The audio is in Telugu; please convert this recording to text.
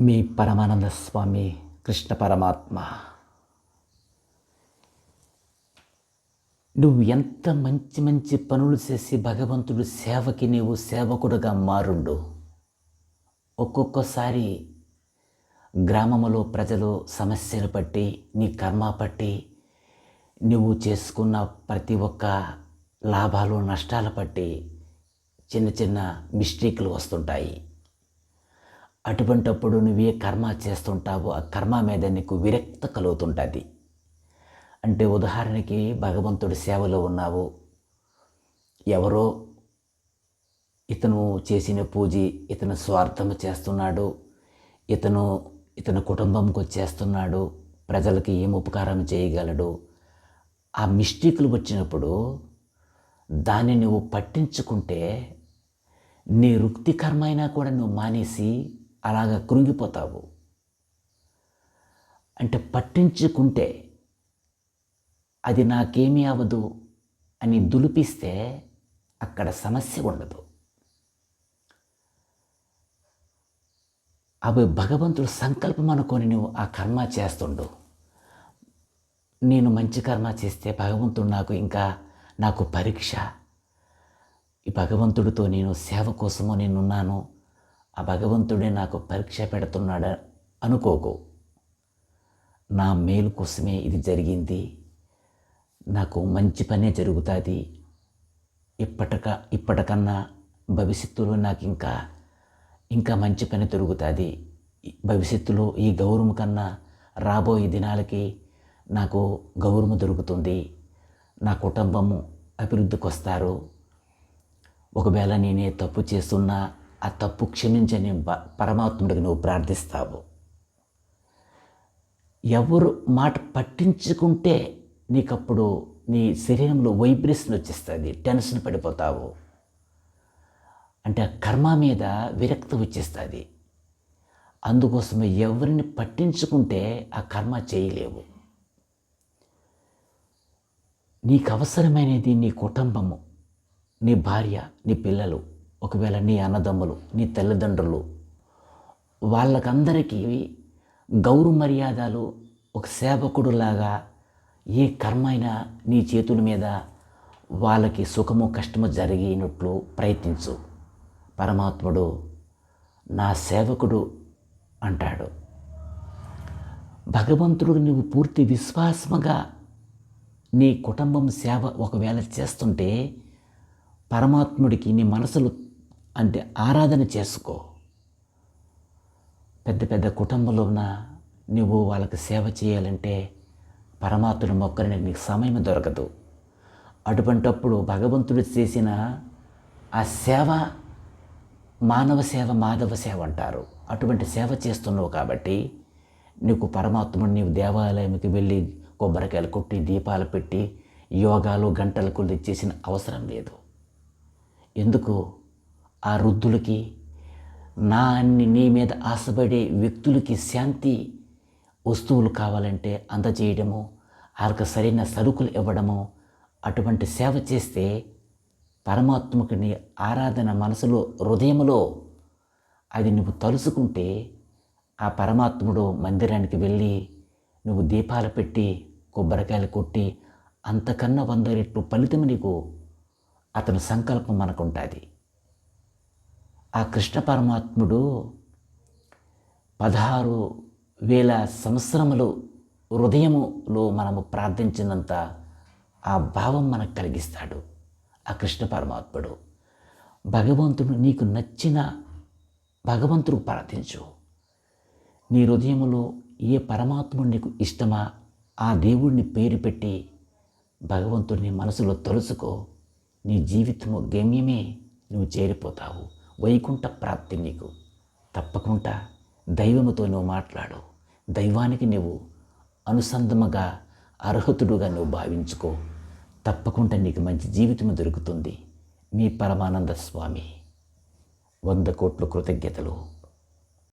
మీ పరమానంద స్వామి కృష్ణ పరమాత్మ. నువ్వు ఎంత మంచి మంచి పనులు చేసి భగవంతుడు సేవకి నీవు సేవకుడుగా మారుండు. ఒక్కొక్కసారి గ్రామములో ప్రజలు సమస్యలు పట్టి నీ కర్మ పట్టి నువ్వు చేసుకున్న ప్రతి ఒక్క లాభాలు నష్టాలు పట్టి చిన్న చిన్న మిస్టేక్లు వస్తుంటాయి. అటువంటప్పుడు నువ్వు ఏ కర్మ చేస్తుంటావో. ఆ కర్మ మీద నీకు విరక్త కలుగుతుంటుంది. అంటే ఉదాహరణకి భగవంతుడి సేవలో ఉన్నావు. ఎవరో ఇతను చేసిన పూజ ఇతను స్వార్థం చేస్తున్నాడు. ఇతను ఇతను కుటుంబంకి వచ్చేస్తున్నాడు ప్రజలకి ఏం ఉపకారం చేయగలడు. ఆ మిస్టేకులు వచ్చినప్పుడు దాన్ని నువ్వు పట్టించుకుంటే నీ వృత్తి కర్మ అయినా కూడా నువ్వు మానేసి అలాగ కృంగిపోతావు. అంటే పట్టించుకుంటే అది నాకేమీ అవ్వదు అని దులిపిస్తే అక్కడ సమస్య ఉండదు. అవి భగవంతుడు సంకల్పం అనుకొని నువ్వు ఆ కర్మ చేస్తుండు. నేను మంచి కర్మ చేస్తే భగవంతుడు నాకు ఇంకా నాకు పరీక్ష. ఈ భగవంతుడితో నేను సేవ కోసము నేనున్నాను. ఆ భగవంతుడే నాకు పరీక్ష పెడుతున్నాడు అనుకోకు. నా మేలు కోసమే ఇది జరిగింది. నాకు మంచి పనే జరుగుతుంది. ఇప్పటిక ఇప్పటికన్నా భవిష్యత్తులో నాకు ఇంకా ఇంకా మంచి పని దొరుకుతుంది. భవిష్యత్తులో ఈ గౌరవం కన్నా రాబోయే దినాలకి నాకు గౌరవం దొరుకుతుంది. నా కుటుంబము అభివృద్ధికి వస్తారు ఒకవేళ నేనే తప్పు చేస్తున్నా ఆ తప్పు క్షమించని పరమాత్ముడికి నువ్వు ప్రార్థిస్తావు. ఎవరు మాట పట్టించుకుంటే నీకప్పుడు నీ శరీరంలో వైబ్రేషన్ వచ్చేస్తుంది టెన్షన్ పడిపోతావు. అంటే ఆ కర్మ మీద విరక్తి వచ్చేస్తుంది. అందుకోసమే ఎవరిని పట్టించుకుంటే ఆ కర్మ చేయలేవు. నీకు అవసరమైనది నీ కుటుంబము నీ భార్య నీ పిల్లలు. ఒకవేళ నీ అన్నదమ్ములు నీ తల్లిదండ్రులు వాళ్ళకందరికీ గౌరవ మర్యాదలు ఒక సేవకుడులాగా ఏ కర్మ అయినా నీ చేతుల మీద వాళ్ళకి సుఖము కష్టము జరిగినట్లు ప్రయత్నించు. పరమాత్ముడు నా సేవకుడు అంటాడు. భగవంతుడు నువ్వు పూర్తి విశ్వాసముగా నీ కుటుంబం సేవ ఒకవేళ చేస్తుంటే పరమాత్ముడికి నీ మనసులు అంటే ఆరాధన చేసుకో. పెద్ద పెద్ద కుటుంబంలో ఉన్న నువ్వు వాళ్ళకి సేవ చేయాలంటే పరమాత్ముడు మొక్కని నీకు సమయం దొరకదు. అటువంటప్పుడు భగవంతుడు చేసిన ఆ సేవ మానవ సేవ మాధవ సేవ అంటారు. అటువంటి సేవ చేస్తున్నావు కాబట్టి నీకు పరమాత్ముడు నీవు దేవాలయంకి వెళ్ళి కొబ్బరికాయలు కొట్టి దీపాలు పెట్టి యోగాలు గంటలు కొద్ది చేసిన అవసరం లేదు. ఎందుకు? ఆ వృద్ధులకి నా అన్ని నీ మీద ఆశపడే వ్యక్తులకి శాంతి వస్తువులు కావాలంటే అందజేయడము వాళ్ళకి సరైన సరుకులు ఇవ్వడము అటువంటి సేవ చేస్తే పరమాత్మకు నీ ఆరాధన మనసులో హృదయంలో అది నువ్వు తలుసుకుంటే ఆ పరమాత్ముడు మందిరానికి వెళ్ళి నువ్వు దీపాలు పెట్టి కొబ్బరికాయలు కొట్టి అంతకన్నా వంద రెట్లు ఫలితం నీకు అతని సంకల్పం మనకుంటుంది. ఆ కృష్ణ పరమాత్ముడు పదహారు వేల సంవత్సరములు హృదయములో మనము ప్రార్థించినంత ఆ భావం మనకు కలిగిస్తాడు ఆ కృష్ణ పరమాత్ముడు. భగవంతుడు నీకు నచ్చిన భగవంతుడు ప్రార్థించు. నీ హృదయములో ఏ పరమాత్ముడు నీకు ఇష్టమా ఆ దేవుడిని పేరు పెట్టి భగవంతుడిని మనసులో తలుసుకో నీ జీవితము గమ్యమే నువ్వు చేరిపోతావు. వైకుంఠ ప్రాప్తి నీకు. తప్పకుండా దైవముతో నువ్వు మాట్లాడు. దైవానికి నువ్వు అనుసంధముగా అర్హతుడుగా నువ్వు భావించుకో. తప్పకుండా నీకు మంచి జీవితం దొరుకుతుంది. మీ పరమానంద స్వామి. వంద కోట్ల కృతజ్ఞతలు.